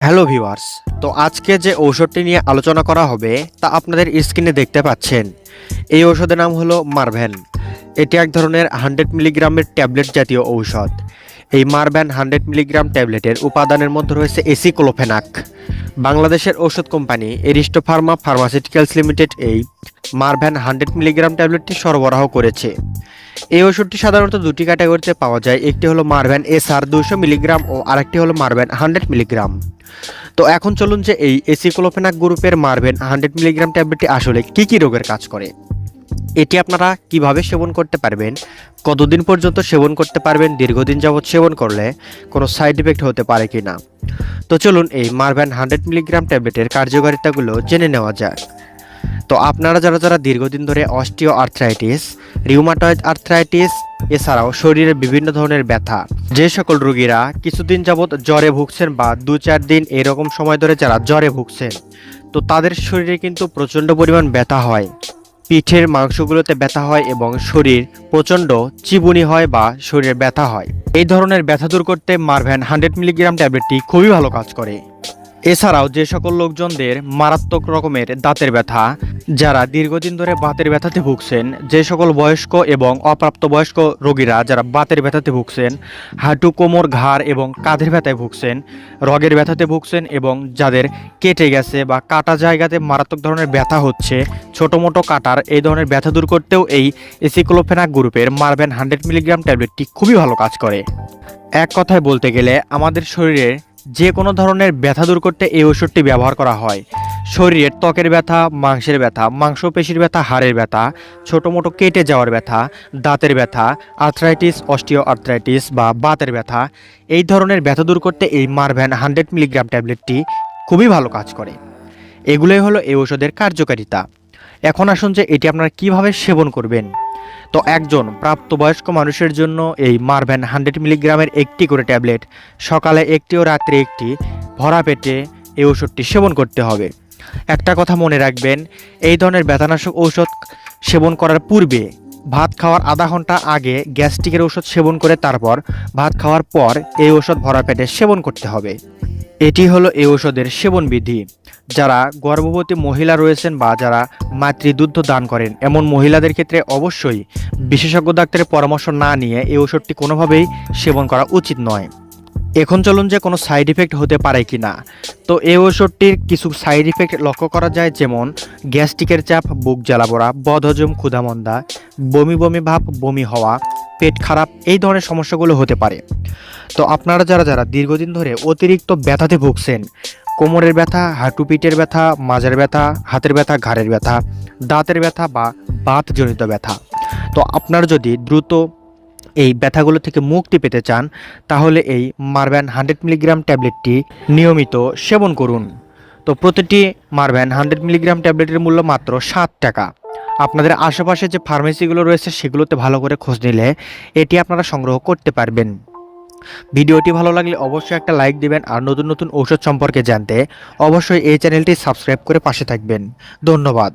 Hello viewers, তো আজকে যে ঔষধটি নিয়ে আলোচনা করা হবে, তা আপনাদের স্ক্রিনে দেখতে পাচ্ছেন। এই ঔষধের নাম হলো মার্ভেন। এটি এক ধরনের হান্ড্রেড মিলিগ্রামের ট্যাবলেট জাতীয় ঔষধ। এই মারভ্যান হান্ড্রেড মিলিগ্রাম ট্যাবলেটের উপাদানের মধ্যে রয়েছে এসি এসিক্লোফেনাক। বাংলাদেশের ঔষধ company Aristo pharma pharmaceuticals limited এই মারভ্যান হান্ড্রেড মিলিগ্রাম ট্যাবলেটটি সরবরাহ করেছে। এই ওষুধটি সাধারণত দুটি ক্যাটাগরিতে পাওয়া যায়, একটি হলো মারভ্যান এস আর দুশো মিলিগ্রাম ও আরেকটি হলো মারভ্যান হান্ড্রেড মিলিগ্রাম। তো এখন চলুন যে এই এসিক্লোফেনাক গ্রুপের মারভেন হান্ড্রেড মিলিগ্রাম ট্যাবলেটটি আসলে কি কি রোগের কাজ করে। এটি আপনারা কীভাবে সেবন করতে পারবেন, কতদিন পর্যন্ত সেবন করতে পারবেন, দীর্ঘদিন যাবৎ সেবন করলে কোনো সাইড ইফেক্ট হতে পারে কি না তো চলুন এই মারভ্যান হান্ড্রেড মিলিগ্রাম ট্যাবলেটের কার্যকারিতাগুলো জেনে নেওয়া যাক। তো আপনারা যারা যারা দীর্ঘদিন ধরে অস্টিও আর্থ্রাইটিস রিউমাটয়েড আর্থ্রাইটিস, এছাড়াও শরীরে বিভিন্ন ধরনের ব্যথা, যে সকল রোগীরা কিছুদিন যাবৎ জ্বরে ভুগছেন বা দু চার দিন এরকম সময় ধরে যারা জ্বরে ভুগছেন, তো তাদের শরীরে কিন্তু প্রচণ্ড পরিমাণ ব্যথা হয়। পিঠের মাংসগুলোতে ব্যথা হয় এবং শরীর প্রচণ্ড চিবুনি হয় বা শরীরে ব্যথা হয়। এই ধরনের ব্যথা দূর করতে মারভ্যান হান্ড্রেড মিলিগ্রাম ট্যাবলেটটি খুবই ভালো কাজ করে। এছাড়াও যে সকল লোকজনদের মারাত্মক রকমের দাঁতের ব্যথা, যারা দীর্ঘদিন ধরে বাতের ব্যথাতে ভুগছেন, যে সকল বয়স্ক এবং অপ্রাপ্তবয়স্ক রোগীরা যারা বাতের ব্যথাতে ভুগছেন, হাঁটু, কোমর, ঘাড় এবং কাঁধের ব্যথায় ভুগছেন, রগের ব্যথাতে ভুগছেন এবং যাদের কেটে গেছে বা কাটা জায়গাতে মারাত্মক ধরনের ব্যথা হচ্ছে ছোটো মোটো কাটার এই ধরনের ব্যথা দূর করতেও এই এসিক্লোফেনাক গ্রুপের মারভেন হান্ড্রেড মিলিগ্রাম ট্যাবলেটটি খুবই ভালো কাজ করে। এক কথায় বলতে গেলে আমাদের শরীরের যে কোনো ধরনের ব্যথা দূর করতে এই ওষুধটি ব্যবহার করা হয়। শরীরের ত্বকের ব্যথা, মাংসের ব্যথা, মাংসপেশির ব্যথা, হাড়ের ব্যথা ছোটো মোটো কেটে যাওয়ার ব্যথা, দাঁতের ব্যথা আর্থ্রাইটিস অস্টিও আর্থ্রাইটিস বা বাতের ব্যথা, এই ধরনের ব্যথা দূর করতে এই মারভ্যান হান্ড্রেড মিলিগ্রাম ট্যাবলেটটি খুবই ভালো কাজ করে। এগুলোই হলো এই ওষুধের কার্যকারিতা। এখন আসুন যে এটি আপনারা কীভাবে সেবন করবেন। তো একজন প্রাপ্তবয়স্ক মানুষের জন্য এই মারভ্যান হান্ড্রেড মিলিগ্রামের একটি করে ট্যাবলেট, সকালে একটি ও রাত্রে একটি, ভরা পেটে এই ওষুধটি সেবন করতে হবে। একটা কথা মনে রাখবেন, এই ধরনের ব্যথানাশক ঔষধ সেবন করার পূর্বে ভাত খাওয়ার আধা ঘণ্টা আগে গ্যাস্ট্রিকের ওষুধ সেবন করে তারপর ভাত খাওয়ার পর এই ওষুধ ভরা পেটে সেবন করতে হবে। এটি হলো এই ওষুধের সেবন বিধি যারা গর্ভবতী মহিলা রয়েছেন বা যারা মাতৃদুগ্ধ দান করেন, এমন মহিলাদের ক্ষেত্রে অবশ্যই বিশেষজ্ঞ ডাক্তারের পরামর্শ না নিয়ে এই ওষুধটি কোনোভাবেই সেবন করা উচিত নয়। এখন চলুন যে কোনো সাইড ইফেক্ট হতে পারে কি না। তো এই ওষুধটির কিছু সাইড ইফেক্ট লক্ষ্য করা যায়, যেমন গ্যাস্ট্রিকের চাপ, বুক জ্বালাপোড়া বদহজম, ক্ষুধামন্দা, বমি বমি ভাব, বমি হওয়া পেট খারাপ এই ধরনের সমস্যাগুলো হতে পারে। তো আপনারা যারা যারা দীর্ঘদিন ধরে অতিরিক্ত ব্যথাতে ভুগছেন, কোমরের ব্যথা, হাঁটু পিঠের ব্যথা, মাজার ব্যথা, হাতের ব্যথা, ঘাড়ের ব্যথা, দাঁতের ব্যথা বা বাতজনিত ব্যথা, তো আপনারা যদি দ্রুত এই ব্যথাগুলো থেকে মুক্তি পেতে চান, তাহলে এই মারভ্যান হান্ড্রেড মিলিগ্রাম ট্যাবলেটটি নিয়মিত সেবন করুন। তো প্রতিটি মারভ্যান হান্ড্রেড মিলিগ্রাম ট্যাবলেটের মূল্য মাত্র সাত টাকা। আপনাদের আশেপাশে যে ফার্মেসিগুলো রয়েছে সেগুলোতে ভালো করে খোঁজ নিলে এটি আপনারা সংগ্রহ করতে পারবেন। ভিডিওটি ভালো লাগলে অবশ্যই একটা লাইক দিবেন আর নতুন নতুন ঔষধ সম্পর্কে জানতে অবশ্যই এই চ্যানেলটি সাবস্ক্রাইব করে পাশে থাকবেন। ধন্যবাদ।